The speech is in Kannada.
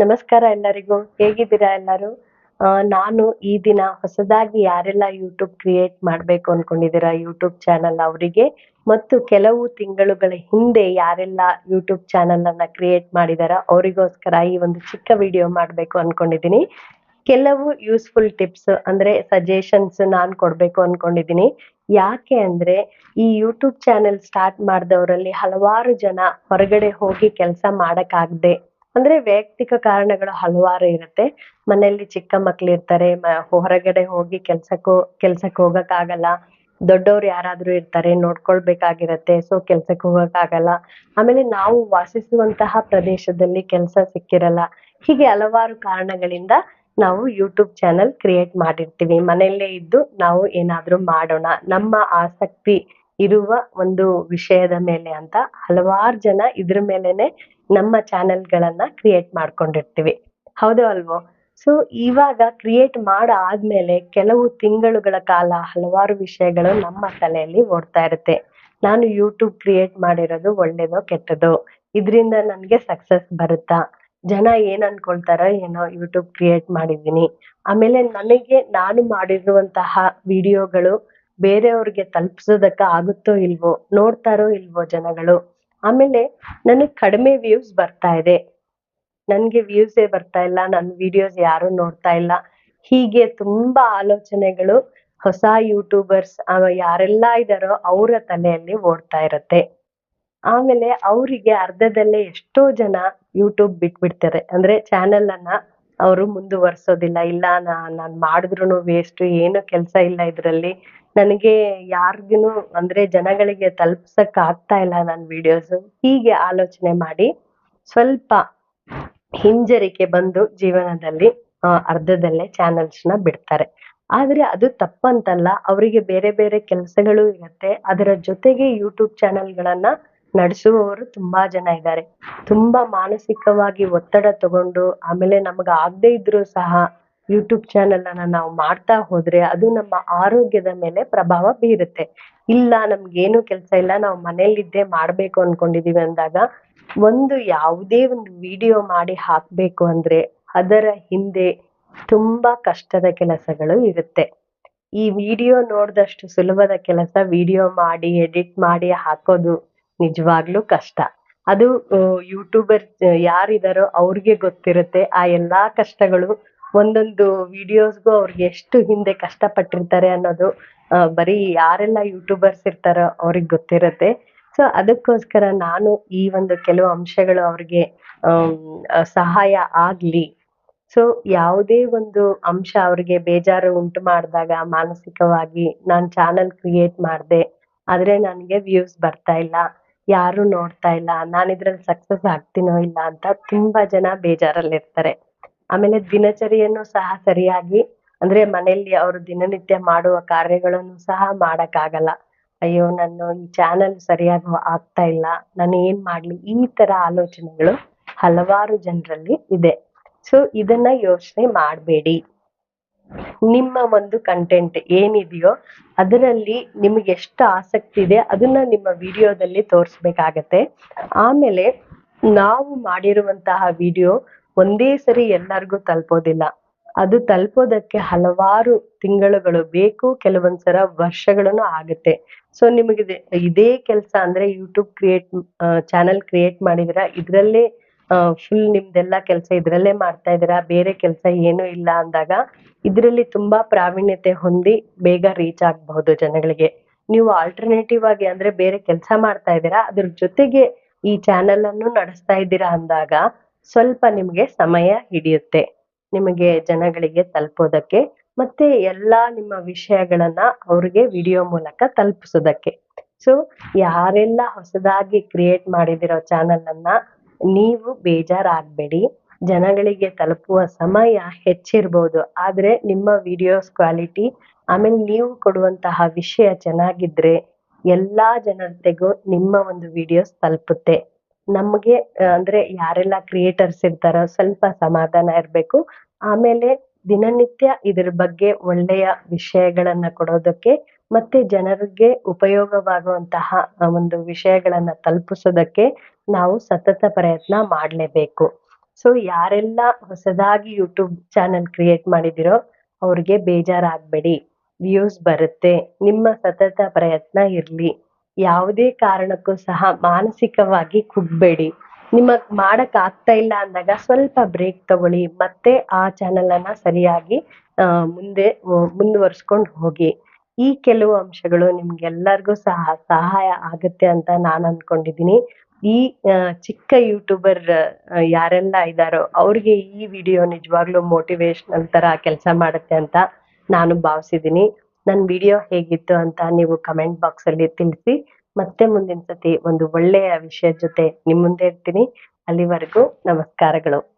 ನಮಸ್ಕಾರ ಎಲ್ಲರಿಗೂ. ಹೇಗಿದ್ದೀರಾ ಎಲ್ಲರೂ? ನಾನು ಈ ದಿನ ಹೊಸದಾಗಿ ಯಾರೆಲ್ಲ ಯೂಟ್ಯೂಬ್ ಕ್ರಿಯೇಟ್ ಮಾಡ್ಬೇಕು ಅನ್ಕೊಂಡಿದ್ದೀರಾ ಯೂಟ್ಯೂಬ್ ಚಾನಲ್ ಅವರಿಗೆ, ಮತ್ತು ಕೆಲವು ತಿಂಗಳುಗಳ ಹಿಂದೆ ಯಾರೆಲ್ಲ ಯೂಟ್ಯೂಬ್ ಚಾನಲ್ ಅನ್ನ ಕ್ರಿಯೇಟ್ ಮಾಡಿದಾರ, ಅವರಿಗೋಸ್ಕರ ಈ ಒಂದು ಚಿಕ್ಕ ವಿಡಿಯೋ ಮಾಡ್ಬೇಕು ಅನ್ಕೊಂಡಿದೀನಿ ಕೆಲವು ಯೂಸ್ಫುಲ್ ಟಿಪ್ಸ್ ಅಂದ್ರೆ ಸಜೆಷನ್ಸ್ ನಾನ್ ಕೊಡ್ಬೇಕು ಅನ್ಕೊಂಡಿದೀನಿ ಯಾಕೆ ಅಂದ್ರೆ, ಈ ಯೂಟ್ಯೂಬ್ ಚಾನೆಲ್ ಸ್ಟಾರ್ಟ್ ಮಾಡಿದವರಲ್ಲಿ ಹಲವಾರು ಜನ ಹೊರಗಡೆ ಹೋಗಿ ಕೆಲಸ ಮಾಡಕ್ಕಾಗದೆ ಅಂದ್ರೆ ವೈಯಕ್ತಿಕ ಕಾರಣಗಳು ಹಲವಾರು ಇರುತ್ತೆ. ಮನೆಯಲ್ಲಿ ಚಿಕ್ಕ ಮಕ್ಳು ಇರ್ತಾರೆ ಹೊರಗಡೆ ಹೋಗಿ ಕೆಲ್ಸಕ್ಕೂ, ಕೆಲ್ಸಕ್ಕೆ ಹೋಗಕ್ ಆಗಲ್ಲ ದೊಡ್ಡವ್ರು ಯಾರಾದ್ರೂ ಇರ್ತಾರೆ, ನೋಡ್ಕೊಳ್ಬೇಕಾಗಿರತ್ತೆ ಸೊ ಕೆಲ್ಸಕ್ಕೆ ಹೋಗಕ್ ಆಗಲ್ಲ ಆಮೇಲೆ ನಾವು ವಾಸಿಸುವಂತಹ ಪ್ರದೇಶದಲ್ಲಿ ಕೆಲಸ ಸಿಕ್ಕಿರಲ್ಲ. ಹೀಗೆ ಹಲವಾರು ಕಾರಣಗಳಿಂದ ನಾವು ಯೂಟ್ಯೂಬ್ ಚಾನೆಲ್ ಕ್ರಿಯೇಟ್ ಮಾಡಿರ್ತೀವಿ. ಮನೆಯಲ್ಲೇ ಇದ್ದು ನಾವು ಏನಾದ್ರೂ ಮಾಡೋಣ. ನಮ್ಮ ಆಸಕ್ತಿ ಇರುವ ಒಂದು ವಿಷಯದ ಮೇಲೆ ಅಂತ ಹಲವಾರು ಜನ ಇದ್ರ ಮೇಲೆನೆ ನಮ್ಮ ಚಾನೆಲ್ಗಳನ್ನ ಕ್ರಿಯೇಟ್ ಮಾಡ್ಕೊಂಡಿರ್ತೀವಿ. ಹೌದು ಅಲ್ವೋ? ಸೊ ಇವಾಗ ಕ್ರಿಯೇಟ್ ಮಾಡಾದ್ಮೇಲೆ ಕೆಲವು ತಿಂಗಳುಗಳ ಕಾಲ ಹಲವಾರು ವಿಷಯಗಳು ನಮ್ಮ ತಲೆಯಲ್ಲಿ ಓಡ್ತಾ ಇರುತ್ತೆ. ನಾನು ಯೂಟ್ಯೂಬ್ ಕ್ರಿಯೇಟ್ ಮಾಡಿರೋದು ಒಳ್ಳೇದೋ ಕೆಟ್ಟದೋ? ಇದರಿಂದ ನನಗೆ ಸಕ್ಸಸ್ ಬರುತ್ತಾ? ಜನ ಏನ್ ಅನ್ಕೊಳ್ತಾರೋ ಏನೋ ಯೂಟ್ಯೂಬ್ ಕ್ರಿಯೇಟ್ ಮಾಡಿದ್ದೀನಿ. ಆಮೇಲೆ ನನಗೆ ನಾನು ಮಾಡಿರುವಂತಹ ವಿಡಿಯೋಗಳು ಬೇರೆಯವ್ರಿಗೆ ತಲುಪಿಸೋದಕ್ಕೆ ಆಗುತ್ತೋ ಇಲ್ವೋ, ನೋಡ್ತಾರೋ ಇಲ್ವೋ ಜನಗಳು. ಆಮೇಲೆ ನನಗೆ ಕಡಿಮೆ ವ್ಯೂಸ್ ಬರ್ತಾ ಇದೆ. ನನ್ಗೆ ವ್ಯೂಸೇ ಬರ್ತಾ ಇಲ್ಲ ನನ್ನ ವಿಡಿಯೋಸ್ ಯಾರು ನೋಡ್ತಾ ಇಲ್ಲ. ಹೀಗೆ ತುಂಬಾ ಆಲೋಚನೆಗಳು ಹೊಸ ಯೂಟ್ಯೂಬರ್ಸ್ ಯಾರೆಲ್ಲ ಇದಾರೋ ಅವರ ತಲೆಯಲ್ಲಿ ಓಡ್ತಾ ಇರತ್ತೆ. ಆಮೇಲೆ ಅವರಿಗೆ ಅರ್ಧದಲ್ಲೇ ಎಷ್ಟೋ ಜನ ಯೂಟ್ಯೂಬ್ ಬಿಟ್ಬಿಡ್ತಾರೆ. ಅಂದ್ರೆ ಚಾನೆಲ್ ಅನ್ನ ಅವರು ಮುಂದುವರ್ಸೋದಿಲ್ಲ. ಇಲ್ಲ, ನಾ, ನಾನ್ ಮಾಡಿದ್ರು ವೇಸ್ಟ್ ಏನು ಕೆಲಸ ಇಲ್ಲ ಇದ್ರಲ್ಲಿ. ನನಗೆ ಯಾರಿಗೂ ಅಂದ್ರೆ ಜನಗಳಿಗೆ ತಲುಪ್ಸಕ್ ಆಗ್ತಾ ಇಲ್ಲ ನನ್ನ ವಿಡಿಯೋಸ್ ಹೀಗೆ ಆಲೋಚನೆ ಮಾಡಿ ಸ್ವಲ್ಪ ಹಿಂಜರಿಕೆ ಬಂದು ಜೀವನದಲ್ಲಿ ಅರ್ಧದಲ್ಲೇ ಚಾನೆಲ್ಸ್ನ ಬಿಡ್ತಾರೆ. ಆದ್ರೆ ಅದು ತಪ್ಪಂತಲ್ಲ, ಅವರಿಗೆ ಬೇರೆ ಬೇರೆ ಕೆಲಸಗಳು ಇರುತ್ತೆ. ಅದರ ಜೊತೆಗೆ ಯೂಟ್ಯೂಬ್ ಚಾನೆಲ್ಗಳನ್ನ ನಡೆಸುವವರು ತುಂಬಾ ಜನ ಇದ್ದಾರೆ. ತುಂಬಾ ಮಾನಸಿಕವಾಗಿ ಒತ್ತಡ ತಗೊಂಡು, ಆಮೇಲೆ ನಮ್ಗೆ ಆಗದೆ ಇದ್ರೂ ಸಹ ಯೂಟ್ಯೂಬ್ ಚಾನೆಲ್ ಅನ್ನ ನಾವು ಮಾಡ್ತಾ ಹೋದ್ರೆ ಅದು ನಮ್ಮ ಆರೋಗ್ಯದ ಮೇಲೆ ಪ್ರಭಾವ ಬೀರುತ್ತೆ. ಇಲ್ಲ, ನಮ್ಗೇನು ಕೆಲಸ ಇಲ್ಲ, ನಾವು ಮನೇಲಿದ್ದೇ ಮಾಡ್ಬೇಕು ಅನ್ಕೊಂಡಿದೀವಿ ಅಂದಾಗ ಒಂದು ಯಾವುದೇ ಒಂದು ವಿಡಿಯೋ ಮಾಡಿ ಹಾಕ್ಬೇಕು ಅಂದ್ರೆ ಅದರ ಹಿಂದೆ ತುಂಬಾ ಕಷ್ಟದ ಕೆಲಸಗಳು ಇರುತ್ತೆ. ಈ ವಿಡಿಯೋ ನೋಡಿದಷ್ಟು ಸುಲಭದ ಕೆಲಸ ವಿಡಿಯೋ ಮಾಡಿ, ಎಡಿಟ್ ಮಾಡಿ ಹಾಕೋದು ನಿಜವಾಗ್ಲೂ ಕಷ್ಟ. ಅದು ಯೂಟ್ಯೂಬರ್ ಯಾರಿದಾರೋ ಅವ್ರಿಗೆ ಗೊತ್ತಿರುತ್ತೆ, ಆ ಎಲ್ಲಾ ಕಷ್ಟಗಳು ಒಂದೊಂದು ವಿಡಿಯೋಸ್ಗೂ ಅವ್ರಿಗೆ ಎಷ್ಟು ಹಿಂದೆ ಕಷ್ಟ ಪಟ್ಟಿರ್ತಾರೆ ಅನ್ನೋದು ಬರೀ ಯಾರೆಲ್ಲ ಯೂಟ್ಯೂಬರ್ಸ್ ಇರ್ತಾರೋ ಅವ್ರಿಗೆ ಗೊತ್ತಿರುತ್ತೆ. ಸೊ ಅದಕ್ಕೋಸ್ಕರ ನಾನು ಈ ಒಂದು ಕೆಲವು ಅಂಶಗಳು ಅವ್ರಿಗೆ ಸಹಾಯ ಆಗ್ಲಿ. ಸೊ ಯಾವುದೇ ಒಂದು ಅಂಶ ಅವ್ರಿಗೆ ಬೇಜಾರು ಉಂಟು ಮಾಡಿದಾಗ ಮಾನಸಿಕವಾಗಿ ನಾನ್ ಚಾನಲ್ ಕ್ರಿಯೇಟ್ ಮಾಡ್ದೆ, ಆದ್ರೆ ನನಗೆ ವ್ಯೂಸ್ ಬರ್ತಾ ಇಲ್ಲ, ಯಾರು ನೋಡ್ತಾ ಇಲ್ಲ ನಾನು ಇದ್ರಲ್ಲಿ ಸಕ್ಸಸ್ ಆಗ್ತೀನೋ ಇಲ್ಲ ಅಂತ ತುಂಬಾ ಜನ ಬೇಜಾರಲ್ಲಿರ್ತಾರೆ. ಆಮೇಲೆ ದಿನಚರಿಯನ್ನು ಸಹ ಸರಿಯಾಗಿ, ಅಂದ್ರೆ ಮನೆಯಲ್ಲಿ ಅವರು ದಿನನಿತ್ಯ ಮಾಡುವ ಕಾರ್ಯಗಳನ್ನು ಸಹ ಮಾಡಕ್ಕಾಗಲ್ಲ. ಅಯ್ಯೋ, ನಾನು ಈ ಚಾನಲ್ ಸರಿಯಾಗಿ ಆಗ್ತಾ ಇಲ್ಲ. ನಾನು ಏನ್ ಮಾಡ್ಲಿ? ಈ ತರ ಆಲೋಚನೆಗಳು ಹಲವಾರು ಜನರಲ್ಲಿ ಇದೆ. ಸೊ ಇದನ್ನ ಯೋಚನೆ ಮಾಡಬೇಡಿ. ನಿಮ್ಮ ಒಂದು ಕಂಟೆಂಟ್ ಏನಿದೆಯೋ ಅದರಲ್ಲಿ ನಿಮಗೆ ಎಷ್ಟು ಆಸಕ್ತಿ ಇದೆ ಅದನ್ನ ನಿಮ್ಮ ವಿಡಿಯೋದಲ್ಲಿ ತೋರಿಸ್ಬೇಕಾಗತ್ತೆ. ಆಮೇಲೆ ನಾವು ಮಾಡಿರುವಂತಹ ವಿಡಿಯೋ ಒಂದೇ ಸರಿ ಎಲ್ಲರಿಗೂ ತಲುಪೋದಿಲ್ಲ. ಅದು ತಲುಪೋದಕ್ಕೆ ಹಲವಾರು ತಿಂಗಳುಗಳು ಬೇಕು, ಕೆಲವೊಂದ್ಸಲ ವರ್ಷಗಳನ್ನು ಆಗುತ್ತೆ. ಸೊ ನಿಮಗೆ ಇದೆ- ಕೆಲಸ ಅಂದ್ರೆ ಯೂಟ್ಯೂಬ್ ಕ್ರಿಯೇಟ್ ಚಾನೆಲ್ ಕ್ರಿಯೇಟ್ ಮಾಡಿದಿರ ಇದ್ರಲ್ಲೇ ಫುಲ್ ನಿಮ್ದೆಲ್ಲ ಕೆಲಸ ಇದ್ರಲ್ಲೇ ಮಾಡ್ತಾ ಇದ್ದೀರಾ? ಬೇರೆ ಕೆಲಸ ಏನು ಇಲ್ಲ ಅಂದಾಗ ಇದರಲ್ಲಿ ತುಂಬಾ ಪ್ರಾವೀಣ್ಯತೆ ಹೊಂದಿ ಬೇಗ ರೀಚ್ ಆಗಬಹುದು ಜನಗಳಿಗೆ. ನೀವು ಆಲ್ಟರ್ನೇಟಿವ್ ಆಗಿ ಅಂದ್ರೆ ಬೇರೆ ಕೆಲಸ ಮಾಡ್ತಾ ಇದ್ದೀರಾ? ಅದ್ರ ಜೊತೆಗೆ ಈ ಚಾನೆಲ್ ಅನ್ನು ನಡೆಸ್ತಾ ಇದ್ದೀರಾ ಅಂದಾಗ ಸ್ವಲ್ಪ ನಿಮ್ಗೆ ಸಮಯ ಹಿಡಿಯುತ್ತೆ. ನಿಮಗೆ ಜನಗಳಿಗೆ ತಲುಪೋದಕ್ಕೆ ಮತ್ತೆ ಎಲ್ಲಾ ನಿಮ್ಮ ವಿಷಯಗಳನ್ನ ಅವ್ರಿಗೆ ವಿಡಿಯೋ ಮೂಲಕ ತಲುಪಿಸೋದಕ್ಕೆ. ಸೊ ಯಾರೆಲ್ಲ ಹೊಸದಾಗಿ ಕ್ರಿಯೇಟ್ ಮಾಡಿದಿರೋ ಚಾನಲ್ ಅನ್ನ ನೀವು ಬೇಜಾರಾಗ್ಬೇಡಿ. ಜನಗಳಿಗೆ ತಲುಪುವ ಸಮಯ ಹೆಚ್ಚಿರ್ಬೋದು. ಆದ್ರೆ ನಿಮ್ಮ ವಿಡಿಯೋಸ್ ಕ್ವಾಲಿಟಿ ಆಮೇಲೆ ನೀವು ಕೊಡುವಂತಹ ವಿಷಯ ಚೆನ್ನಾಗಿದ್ರೆ ಎಲ್ಲಾ ಜನತೆಗೂ ನಿಮ್ಮ ಒಂದು ವಿಡಿಯೋಸ್ ತಲುಪುತ್ತೆ. ನಮಗೆ ಅಂದ್ರೆ ಯಾರೆಲ್ಲ ಕ್ರಿಯೇಟರ್ಸ್ ಇರ್ತಾರೋ ಸ್ವಲ್ಪ ಸಮಾಧಾನ ಇರಬೇಕು. ಆಮೇಲೆ ದಿನನಿತ್ಯ ಇದರ ಬಗ್ಗೆ ಒಳ್ಳೆಯ ವಿಷಯಗಳನ್ನ ಕೊಡೋದಕ್ಕೆ ಮತ್ತೆ ಜನರಿಗೆ ಉಪಯೋಗವಾಗುವಂತಹ ಒಂದು ವಿಷಯಗಳನ್ನ ತಲುಪಿಸೋದಕ್ಕೆ ನಾವು ಸತತ ಪ್ರಯತ್ನ ಮಾಡಲೇಬೇಕು. ಸೊ ಯಾರೆಲ್ಲ ಹೊಸದಾಗಿ ಯೂಟ್ಯೂಬ್ ಚಾನೆಲ್ ಕ್ರಿಯೇಟ್ ಮಾಡಿದಿರೋ ಅವ್ರಿಗೆ ಬೇಜಾರಾಗಬೇಡಿ. ವ್ಯೂಸ್ ಬರುತ್ತೆ. ನಿಮ್ಮ ಸತತ ಪ್ರಯತ್ನ ಇರಲಿ. ಯಾವುದೇ ಕಾರಣಕ್ಕೂ ಸಹ ಮಾನಸಿಕವಾಗಿ ಕುಗ್ಬೇಡಿ. ನಿಮಗ್ ಮಾಡಕ್ ಆಗ್ತಾ ಇಲ್ಲ ಅಂದಾಗ ಸ್ವಲ್ಪ ಬ್ರೇಕ್ ತಗೊಳ್ಳಿ. ಮತ್ತೆ ಆ ಚಾನೆಲ್ ಅನ್ನ ಸರಿಯಾಗಿ ಮುಂದೆ ಮುಂದುವರ್ಸ್ಕೊಂಡು ಹೋಗಿ. ಈ ಕೆಲವು ಅಂಶಗಳು ನಿಮ್ಗೆಲ್ಲರಿಗೂ ಸಹ ಸಹಾಯ ಆಗುತ್ತೆ ಅಂತ ನಾನು ಅನ್ಕೊಂಡಿದೀನಿ. ಈ ಚಿಕ್ಕ ಯೂಟ್ಯೂಬರ್ ಯಾರೆಲ್ಲ ಇದಾರೋ ಅವ್ರಿಗೆ ಈ ವಿಡಿಯೋ ನಿಜವಾಗ್ಲೂ ಮೋಟಿವೇಶನಲ್ ತರ ಕೆಲಸ ಮಾಡುತ್ತೆ ಅಂತ ನಾನು ಭಾವಿಸಿದೀನಿ. ನನ್ನ ವಿಡಿಯೋ ಹೇಗಿತ್ತು ಅಂತ ನೀವು ಕಮೆಂಟ್ ಬಾಕ್ಸ್ ಅಲ್ಲಿ ತಿಳಿಸಿ. ಮತ್ತೆ ಮುಂದಿನ ಸತಿ ಒಂದು ಒಳ್ಳೆಯ ವಿಷಯದ ಜೊತೆ ನಿಮ್ ಮುಂದೆ ಇರ್ತೀನಿ. ಅಲ್ಲಿವರೆಗೂ ನಮಸ್ಕಾರಗಳು.